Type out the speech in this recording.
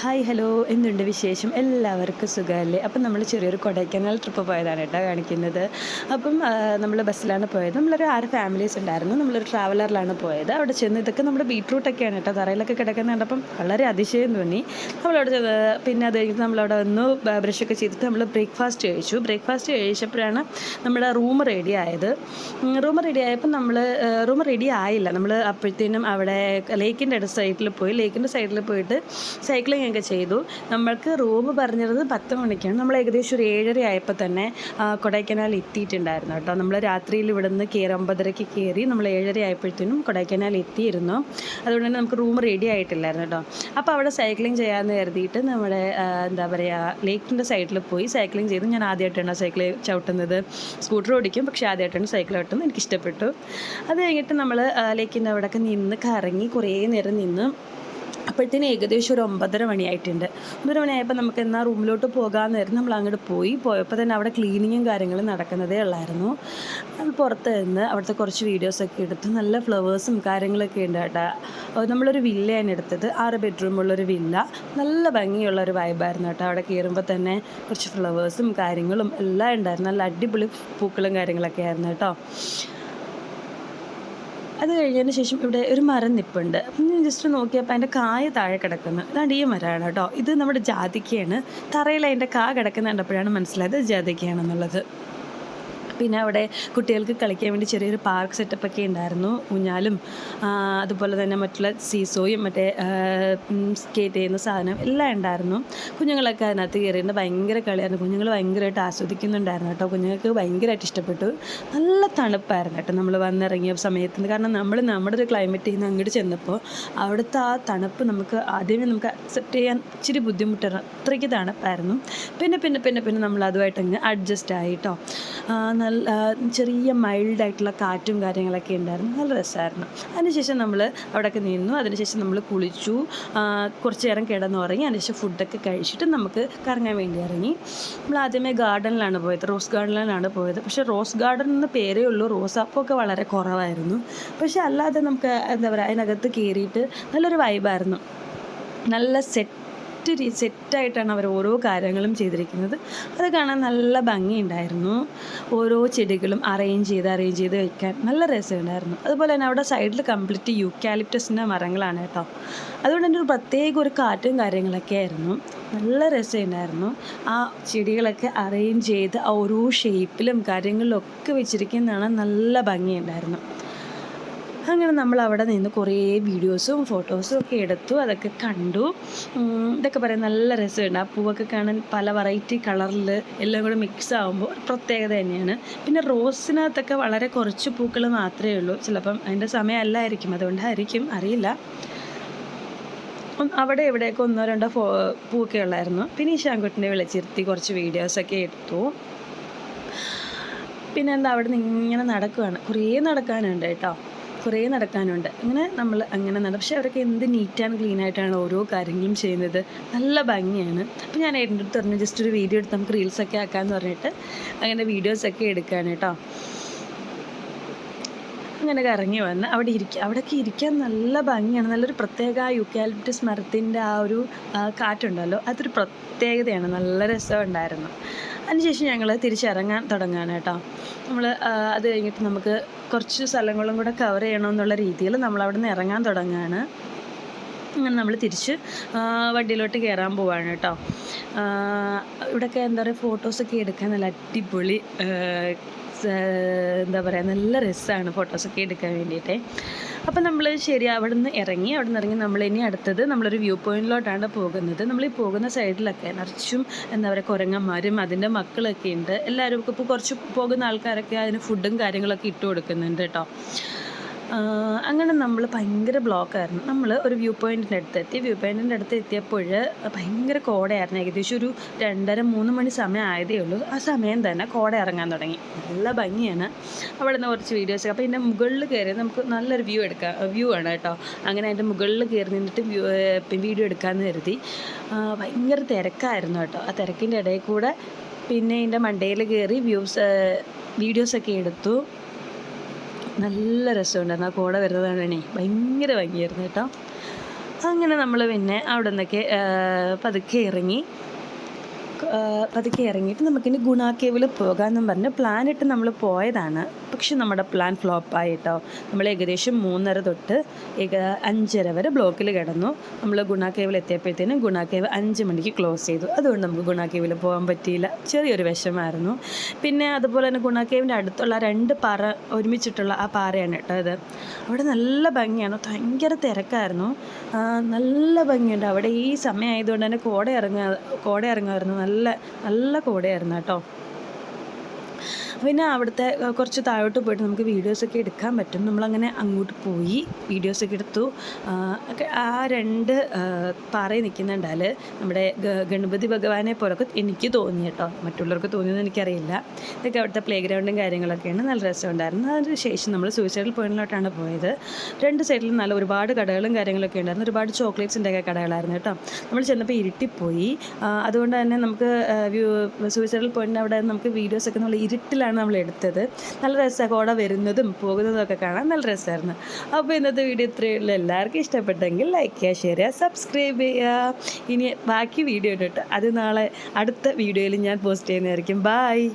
Hi hello എന്തുണ്ട് വിശേഷം? എല്ലാവർക്കും സുഖമല്ലേ? അപ്പം നമ്മൾ ചെറിയൊരു കൊടൈക്കനാൽ ട്രിപ്പ് പോയതാണ് കേട്ടോ കാണിക്കുന്നത്. അപ്പം നമ്മൾ ബസ്സിലാണ് പോയത്. നമ്മളൊരു ആറ് ഫാമിലീസ് ഉണ്ടായിരുന്നു. നമ്മളൊരു ട്രാവലറിലാണ് പോയത്. അവിടെ ചെന്ന് ഇതൊക്കെ നമ്മുടെ ബീട്രൂട്ടൊക്കെയാണ് കേട്ടോ. തറയിലൊക്കെ കിടക്കുന്ന കണ്ടപ്പം വളരെ അതിശയം തോന്നി. നമ്മളവിടെ ചെന്ന് പിന്നെ അത് കഴിഞ്ഞിട്ട് നമ്മളവിടെ വന്നു ബ്രഷൊക്കെ ചെയ്തിട്ട് നമ്മൾ ബ്രേക്ക്ഫാസ്റ്റ് കഴിച്ചു. ബ്രേക്ക്ഫാസ്റ്റ് കഴിച്ചപ്പോഴാണ് നമ്മുടെ റൂം റെഡി ആയത്. റൂം റെഡി ആയപ്പോൾ നമ്മൾ റൂം റെഡി ആയില്ല. നമ്മൾ അപ്പോഴത്തേനും അവിടെ ലേക്കിന്റെ സൈഡിൽ പോയി. ലേക്കിന്റെ സൈഡിൽ പോയിട്ട് സൈക്ലിംഗ് ഒക്കെ ചെയ്തു. നമ്മൾക്ക് റൂം പറഞ്ഞിരുന്നത് പത്ത് മണിക്കാണ്. നമ്മൾ ഏകദേശം ഒരു ഏഴര ആയപ്പോൾ തന്നെ കൊടൈക്കനാൽ എത്തിയിട്ടുണ്ടായിരുന്നു കേട്ടോ. നമ്മൾ രാത്രിയിൽ ഇവിടെ നിന്ന് കയറി ഒമ്പതരയ്ക്ക് കയറി നമ്മൾ ഏഴര ആയപ്പോഴത്തേനും കൊടൈക്കനാൽ എത്തിയിരുന്നു. അതുകൊണ്ട് തന്നെ നമുക്ക് റൂം റെഡി ആയിട്ടില്ലായിരുന്നു കേട്ടോ. അപ്പോൾ അവിടെ സൈക്ലിംഗ് ചെയ്യാമെന്ന് കരുതിയിട്ട് നമ്മുടെ എന്താ പറയുക ലേക്കിന്റെ സൈഡിൽ പോയി സൈക്ലിംഗ് ചെയ്തു. ഞാൻ ആദ്യമായിട്ടാണ് സൈക്കിൾ ചവിട്ടുന്നത്. സ്കൂട്ടർ ഓടിക്കും. പക്ഷേ ആദ്യമായിട്ടാണ് സൈക്കിൾ ചവിട്ടുന്നത്. എനിക്ക് ഇഷ്ടപ്പെട്ടു അത് കഴിഞ്ഞിട്ട് നമ്മൾ ലേക്കിന്റെ അവിടെയൊക്കെ നിന്ന് കറങ്ങി കുറേ നേരം നിന്ന് അപ്പോഴത്തേന് ഏകദേശം ഒരു ഒമ്പതര മണിയായിട്ടുണ്ട്. ഒമ്പതര മണിയായപ്പോൾ നമുക്ക് എന്നാൽ റൂമിലോട്ട് പോകാമെന്നായിരുന്നു നമ്മൾ അങ്ങോട്ട് പോയി. പോയപ്പോൾ തന്നെ അവിടെ ക്ലീനിങ്ങും കാര്യങ്ങളും നടക്കുന്നതേ ഉള്ളായിരുന്നു. നമ്മൾ പുറത്ത് നിന്ന് അവിടുത്തെ കുറച്ച് വീഡിയോസൊക്കെ എടുത്ത് നല്ല ഫ്ലവേഴ്സും കാര്യങ്ങളൊക്കെ ഉണ്ട് കേട്ടോ. നമ്മളൊരു വില്ലയാണ് എടുത്തത്. ആറ് ബെഡ്റൂമുള്ളൊരു വില്ല. നല്ല ഭംഗിയുള്ള ഒരു വൈബായിരുന്നു കേട്ടോ. അവിടെ കയറുമ്പോൾ തന്നെ കുറച്ച് ഫ്ലവേഴ്സും കാര്യങ്ങളും എല്ലാം ഉണ്ടായിരുന്നു. നല്ല അടിപൊളി പൂക്കളും കാര്യങ്ങളൊക്കെ ആയിരുന്നു കേട്ടോ. അത് കഴിഞ്ഞതിന് ശേഷം ഇവിടെ ഒരു മരം നിപ്പുണ്ട്. ഞാൻ ജസ്റ്റ് നോക്കിയപ്പോൾ അതിന്റെ കായ താഴെ കിടക്കുന്നു. അതാണ്ട് ഈ മരമാണ് കേട്ടോ. ഇത് നമ്മുടെ ജാതിക്കയാണ്. തറയിൽ അതിന്റെ കാ കിടക്കുന്ന കണ്ടപ്പോഴാണ് മനസ്സിലായത് ജാതിക്കയാണെന്നുള്ളത്. പിന്നെ അവിടെ കുട്ടികൾക്ക് കളിക്കാൻ വേണ്ടി ചെറിയൊരു പാർക്ക് സെറ്റപ്പൊക്കെ ഉണ്ടായിരുന്നു. ഊഞ്ഞാലും അതുപോലെ തന്നെ മറ്റുള്ള സീസോയും മറ്റേ സ്കേറ്റ് ചെയ്യുന്ന സാധനം എല്ലാം ഉണ്ടായിരുന്നു. കുഞ്ഞുങ്ങളൊക്കെ അതിനകത്ത് കയറിയിട്ട് ഭയങ്കര കളിയായിരുന്നു. കുഞ്ഞുങ്ങൾ ഭയങ്കരമായിട്ട് ആസ്വദിക്കുന്നുണ്ടായിരുന്നു കേട്ടോ. കുഞ്ഞുങ്ങൾക്ക് ഭയങ്കരമായിട്ട് ഇഷ്ടപ്പെട്ടു. നല്ല തണുപ്പായിരുന്നു കേട്ടോ. നമ്മൾ വന്നിറങ്ങിയ സമയത്ത്. കാരണം നമ്മൾ നമ്മുടെ ഒരു ക്ലൈമറ്റിൽ നിന്ന് അങ്ങോട്ട് ചെന്നപ്പോൾ അവിടുത്തെ ആ തണുപ്പ് നമുക്ക് ആദ്യമേ നമുക്ക് അക്സെപ്റ്റ് ചെയ്യാൻ ഇച്ചിരി ബുദ്ധിമുട്ടായിരുന്നു. അത്രയ്ക്ക് തണുപ്പായിരുന്നു. പിന്നെ പിന്നെ പിന്നെ പിന്നെ നമ്മൾ അതുമായിട്ട് അങ്ങ് അഡ്ജസ്റ്റ് ആയി നല്ല ചെറിയ മൈൽഡായിട്ടുള്ള കാറ്റും കാര്യങ്ങളൊക്കെ ഉണ്ടായിരുന്നു. നല്ല രസമായിരുന്നു. അതിനുശേഷം നമ്മൾ അവിടെയൊക്കെ നിന്നു. അതിനുശേഷം നമ്മൾ കുളിച്ചു. കുറച്ച് നേരം കിടന്നുറങ്ങി. അതിനുശേഷം ഫുഡൊക്കെ കഴിച്ചിട്ട് നമുക്ക് കറങ്ങാൻ വേണ്ടി ഇറങ്ങി. നമ്മൾ ആദ്യമേ ഗാർഡനിലാണ് പോയത്. റോസ് ഗാർഡനിലാണ് പോയത്. പക്ഷേ റോസ് ഗാർഡൻ എന്ന് പേരേ ഉള്ളൂ. റോസാപ്പൊക്കെ വളരെ കുറവായിരുന്നു. പക്ഷേ അല്ലാതെ നമുക്ക് എന്താ പറയുക അതിനകത്ത് കയറിയിട്ട് നല്ലൊരു വൈബായിരുന്നു നല്ല സെറ്റ് രീ സെറ്റായിട്ടാണ് അവർ ഓരോ കാര്യങ്ങളും ചെയ്തിരിക്കുന്നത്. അത് കാണാൻ നല്ല ഭംഗിയുണ്ടായിരുന്നു. ഓരോ ചെടികളും അറേഞ്ച് ചെയ്ത് അറേഞ്ച് ചെയ്ത് വെക്കാൻ നല്ല രസമുണ്ടായിരുന്നു. അതുപോലെ തന്നെ അവിടെ സൈഡിൽ കംപ്ലീറ്റ് യൂക്കാലിപ്റ്റസിന്റെ മരങ്ങളാണ് കേട്ടോ. അതുകൊണ്ട് തന്നെ ഒരു പ്രത്യേക ഒരു കാറ്റും കാര്യങ്ങളൊക്കെ ആയിരുന്നു. നല്ല രസമുണ്ടായിരുന്നു. ആ ചെടികളൊക്കെ അറേഞ്ച് ചെയ്ത് ആ ഓരോ ഷേപ്പിലും കാര്യങ്ങളിലും ഒക്കെ വെച്ചിരിക്കുന്നതാണ് നല്ല ഭംഗിയുണ്ടായിരുന്നു. അങ്ങനെ നമ്മൾ അവിടെ നിന്ന് കുറേ വീഡിയോസും ഫോട്ടോസും ഒക്കെ എടുത്തു അതൊക്കെ കണ്ടു. ഇതൊക്കെ പറയാൻ നല്ല രസമുണ്ട്. ആ പൂവൊക്കെ കാണാൻ പല വെറൈറ്റി കളറിൽ എല്ലാം കൂടെ മിക്സ് ആകുമ്പോൾ പ്രത്യേകത തന്നെയാണ്. പിന്നെ റോസിനകത്തൊക്കെ വളരെ കുറച്ച് പൂക്കൾ മാത്രമേ ഉള്ളൂ. ചിലപ്പം അതിന്റെ സമയമല്ലായിരിക്കും. അതുകൊണ്ടായിരിക്കും അറിയില്ല. അവിടെ എവിടെയൊക്കെ ഒന്നോ രണ്ടോ ഫോ പൂക്കെ ഉള്ളായിരുന്നു. പിന്നെ ഈ ശാങ്കുട്ടിനെ വിളിച്ചിരുത്തി കുറച്ച് വീഡിയോസൊക്കെ എടുത്തു. പിന്നെന്താ അവിടെ നിന്ന് ഇങ്ങനെ നടക്കുകയാണ് കുറേ നടക്കാനുണ്ട് കേട്ടോ. കുറേ നടക്കാനുണ്ട്. അങ്ങനെ നമ്മൾ അങ്ങനെ നട പക്ഷേ അവരൊക്കെ എന്ത് നീറ്റ് ആൻഡ് ക്ലീൻ ആയിട്ടാണ് ഓരോ കാര്യങ്ങളും ചെയ്യുന്നത്. നല്ല ഭംഗിയാണ്. അപ്പോൾ ഞാൻ എന്റെ അടുത്ത് പറഞ്ഞു ജസ്റ്റ് ഒരു വീഡിയോ എടുത്ത് നമുക്ക് റീൽസൊക്കെ ആക്കാമെന്ന് പറഞ്ഞിട്ട് അങ്ങനെ വീഡിയോസൊക്കെ എടുക്കുകയാണ് കേട്ടോ. അങ്ങനെ കറങ്ങി വന്ന് അവിടെ ഇരിക്കുക അവിടെയൊക്കെ ഇരിക്കാൻ നല്ല ഭംഗിയാണ്. നല്ലൊരു പ്രത്യേക യുക്കാലിപ്റ്റസ് മരത്തിന്റെ ആ ഒരു കാറ്റുണ്ടല്ലോ അതൊരു പ്രത്യേകതയാണ്. നല്ല രസമുണ്ടായിരുന്നു അതിനുശേഷം ഞങ്ങൾ തിരിച്ചിറങ്ങാൻ തുടങ്ങാണ് കേട്ടോ. നമ്മൾ അത് കഴിഞ്ഞിട്ട് നമുക്ക് കുറച്ച് സ്ഥലങ്ങളും കൂടെ കവർ ചെയ്യണമെന്നുള്ള രീതിയിൽ നമ്മൾ അവിടെ നിന്ന് ഇറങ്ങാൻ തുടങ്ങുകയാണ്. അങ്ങനെ നമ്മൾ തിരിച്ച് വണ്ടിയിലോട്ട് കയറാൻ പോവാണ് കേട്ടോ. ഇവിടെയൊക്കെ എന്താ പറയുക ഫോട്ടോസൊക്കെ എടുക്കാൻ നല്ല അടിപൊളി എന്താ പറയുക നല്ല രസമാണ് ഫോട്ടോസൊക്കെ എടുക്കാൻ വേണ്ടിയിട്ടേ. അപ്പം നമ്മൾ ശരി അവിടെ നിന്ന് ഇറങ്ങി അവിടെ നിന്ന് ഇറങ്ങി നമ്മൾ ഇനി അടുത്തത് നമ്മളൊരു വ്യൂ പോയിന്റിലോട്ടാണ് പോകുന്നത്. നമ്മൾ ഈ പോകുന്ന സൈഡിലൊക്കെ നിറച്ചും എന്താ പറയുക കുരങ്ങന്മാരും അതിന്റെ മക്കളൊക്കെ ഉണ്ട്. എല്ലാവർക്കും ഇപ്പോൾ കുറച്ച് പോകുന്ന ആൾക്കാരൊക്കെ അതിന് ഫുഡും കാര്യങ്ങളൊക്കെ ഇട്ട് കൊടുക്കുന്നുണ്ട് കേട്ടോ അങ്ങനെ നമ്മൾ ഭയങ്കര ബ്ലോക്കായിരുന്നു നമ്മൾ ഒരു വ്യൂ പോയിന്റിന്റെ അടുത്ത് എത്തി. വ്യൂ പോയിന്റിന്റെ അടുത്ത് എത്തിയപ്പോൾ ഭയങ്കര കോടയായിരുന്നു. ഏകദേശം ഒരു രണ്ടര മൂന്ന് മണി സമയം ആയതേ ഉള്ളൂ. ആ സമയം തന്നെ കോട ഇറങ്ങാൻ തുടങ്ങി. നല്ല ഭംഗിയാണ്. അവിടെ നിന്ന് കുറച്ച് വീഡിയോസ് അപ്പോൾ ഇതിന്റെ മുകളിൽ കയറി നമുക്ക് നല്ലൊരു വ്യൂ എടുക്കാം. വ്യൂ ആണ് കേട്ടോ. അങ്ങനെ അതിന്റെ മുകളിൽ കയറി നിന്നിട്ട് വ്യൂ വീഡിയോ എടുക്കാമെന്ന് കരുതി. ഭയങ്കര തിരക്കായിരുന്നു കേട്ടോ. ആ തിരക്കിന്റെ ഇടയിൽ കൂടെ പിന്നെ ഇതിന്റെ മണ്ടയിൽ കയറി വ്യൂസ് വീഡിയോസൊക്കെ എടുത്തു. നല്ല രസമുണ്ടായിരുന്നു. ആ കോട വരുന്നതാണ് ഭയങ്കര ഭംഗിയായിരുന്നു കേട്ടോ. അങ്ങനെ നമ്മൾ പിന്നെ അവിടെ നിന്നൊക്കെ പതുക്കെ ഇറങ്ങി. പതുക്കെ ഇറങ്ങിയിട്ട് നമുക്കിനി ഗുണ കേവിൽ പോകാമെന്നും പറഞ്ഞ് പ്ലാൻ ഇട്ട് നമ്മൾ പോയതാണ്. പക്ഷെ നമ്മുടെ പ്ലാൻ ഫ്ലോപ്പായി കേട്ടോ നമ്മൾ ഏകദേശം മൂന്നര തൊട്ട് അഞ്ചര വരെ ബ്ലോക്കിൽ കിടന്നു. നമ്മൾ ഗുണ കേവിൽ എത്തിയപ്പോഴത്തേനും ഗുണ കേവ് അഞ്ച് മണിക്ക് ക്ലോസ് ചെയ്തു. അതുകൊണ്ട് നമുക്ക് ഗുണ കേവിൽ പോകാൻ പറ്റിയില്ല. ചെറിയൊരു വിഷമായിരുന്നു പിന്നെ അതുപോലെ തന്നെ ഗുണ കേവിന്റെ അടുത്തുള്ള രണ്ട് പാറ ഒരുമിച്ചിട്ടുള്ള ആ പാറയാണ് കേട്ടോ ഇത്. അവിടെ നല്ല ഭംഗിയാണ്. ഭയങ്കര തിരക്കായിരുന്നു. നല്ല ഭംഗിയുണ്ട്. അവിടെ ഈ സമയമായതുകൊണ്ട് തന്നെ കോട ഇറങ്ങുക കോട ഇറങ്ങുമായിരുന്നു. നല്ല നല്ല കോടയായിരുന്നു കേട്ടോ. പിന്നെ അവിടുത്തെ കുറച്ച് താഴോട്ട് പോയിട്ട് നമുക്ക് വീഡിയോസൊക്കെ എടുക്കാൻ പറ്റും. നമ്മളങ്ങനെ അങ്ങോട്ട് പോയി വീഡിയോസൊക്കെ എടുത്തു. ആ, രണ്ട് പാറയിൽ നിൽക്കുന്നുണ്ടാൽ നമ്മുടെ ഗണപതി ഭഗവാനെ പോലൊക്കെ എനിക്ക് തോന്നി കേട്ടോ. മറ്റുള്ളവർക്ക് തോന്നിയെന്ന് എനിക്കറിയില്ല. ഇതൊക്കെ അവിടുത്തെ പ്ലേ ഗ്രൗണ്ടും കാര്യങ്ങളൊക്കെയാണ്. നല്ല രസമുണ്ടായിരുന്നു. അതിന് ശേഷം നമ്മൾ സൂയിസൈഡൽ പോയിന്റിലോട്ടാണ് പോയത്. രണ്ട് സൈഡിലും നല്ല ഒരുപാട് കടകളും കാര്യങ്ങളൊക്കെ ഉണ്ടായിരുന്നു. ഒരുപാട് ചോക്ലേറ്റ്സിന്റെ ഒക്കെ കടകളായിരുന്നു കേട്ടോ. നമ്മൾ ചെന്നപ്പോൾ ഇരുട്ടിപ്പോയി. അതുകൊണ്ട് തന്നെ നമുക്ക് സൂയിസൈഡൽ പോയിന്റിന് അവിടെ നമുക്ക് വീഡിയോസൊക്കെ നമ്മൾ ഇരുട്ടിലാണ് നമ്മൾ എടുത്തത്. നല്ല രസമാണ് കോട വരുന്നതും പോകുന്നതും ഒക്കെ കാണാൻ നല്ല രസമായിരുന്നു. അപ്പോൾ ഇന്നത്തെ വീഡിയോ ഇത്രയേ ഉള്ളൂ. എല്ലാവർക്കും ഇഷ്ടപ്പെട്ടെങ്കിൽ ലൈക്ക് ചെയ്യുക ഷെയർ ചെയ്യുക സബ്സ്ക്രൈബ് ചെയ്യുക. ഇനി ബാക്കി വീഡിയോ ഇട്ടിട്ട് അത് നാളെ അടുത്ത വീഡിയോയിൽ ഞാൻ പോസ്റ്റ് ചെയ്യുന്നതായിരിക്കും. ബായ്